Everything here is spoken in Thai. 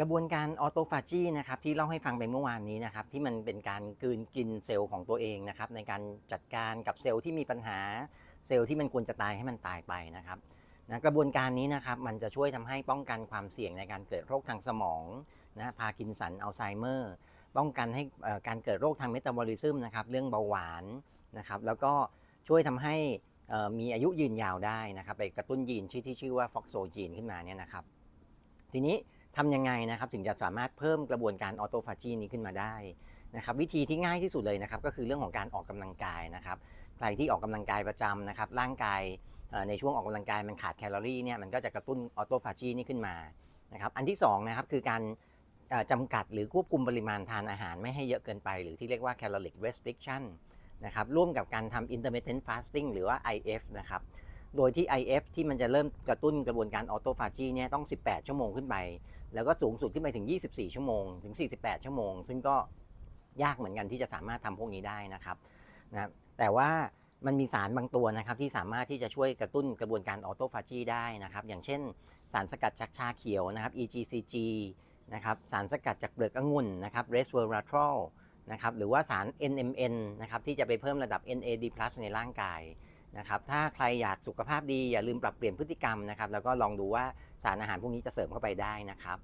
กระบวนการออโตฟาจีนะครับที่เล่าให้ฟังไปเมื่อวานนี้นะครับที่มันเป็นการกืนกินเซลล์ของตัวเองนะครับในการจัดการกับเซลล์ที่มีปัญหาเซลล์ที่มันควรจะตายให้มันตายไปนะครับนะกระบวนการนี้นะครับมันจะช่วยทำให้ป้องกันความเสี่ยงในการเกิดโรคทางสมองนะพาร์กินสันอัลไซเมอร์ป้องกันให้การเกิดโรคทางเมตาบอลิซึมนะครับเรื่องเบาหวานนะครับแล้วก็ช่วยทำให้มีอายุยืนยาวได้นะครับไปกระตุ้นยีนชื่อที่ชื่อว่าฟอกโซจีนขึ้นมาเนี่ยนะครับ ทีนี้ ทำยังไงนะครับถึงจะสามารถเพิ่มกระบวนการออโตฟาจีนี้ขึ้นมาได้นะครับวิธีที่ง่ายที่สุดเลยนะครับก็คือเรื่องของการออกกำลังกายนะครับใครที่ออกกำลังกายประจำนะครับร่างกายในช่วงออกกำลังกายมันขาดแคลอรี่เนี่ยมันก็จะกระตุ้นออโตฟาจีนี้ขึ้นมานะครับอันที่สองนะครับคือการเอ่อจำกัดหรือควบคุมปริมาณทานอาหารไม่ให้เยอะเกินไป หรือที่เรียกว่า caloric restriction นะครับร่วมกับการทำ intermittent fasting หรือว่า IF นะครับ โดยที่ IF ที่มันจะเริ่มกระตุ้นกระบวนการออโตฟาจีเนี่ยต้อง 18 ชั่วโมงขึ้นไป แล้วก็สูงสุดขึ้นไปถึง 24 ชั่วโมง ถึง 48 ชั่วโมง ซึ่งก็ยากเหมือนกันที่จะสามารถทำพวกนี้ได้นะครับนะแต่ว่ามันมีสารบางตัวนะครับที่สามารถที่จะช่วยกระตุ้นกระบวนการออโตฟาจีได้นะครับ อย่างเช่น สารสกัดจากชาเขียวนะครับ EGCG นะครับสารสกัดจากเปลือกองุ่นนะครับ resveratrol นะครับหรือว่าสาร NMN นะครับที่จะไปเพิ่มระดับ NAD+ ในร่างกาย นะครับถ้าใครอยากสุขภาพดีอย่าลืมปรับเปลี่ยนพฤติกรรมนะครับแล้วก็ลองดูว่าสารอาหารพวกนี้จะเสริมเข้าไปได้นะครับ